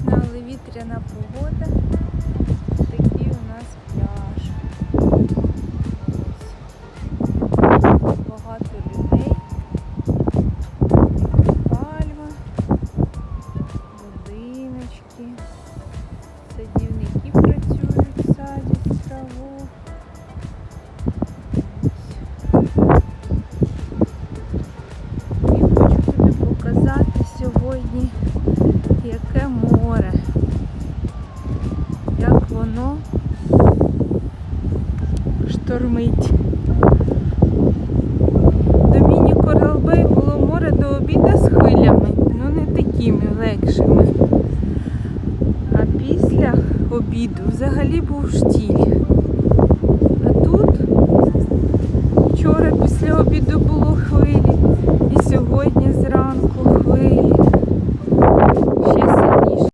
сонячна, але вітряна погода. Море. Як воно штормить. До міні Коралбей було море до обіду з хвилями, ну не такими легшими. А після обіду взагалі був штіль. А тут вчора після обіду було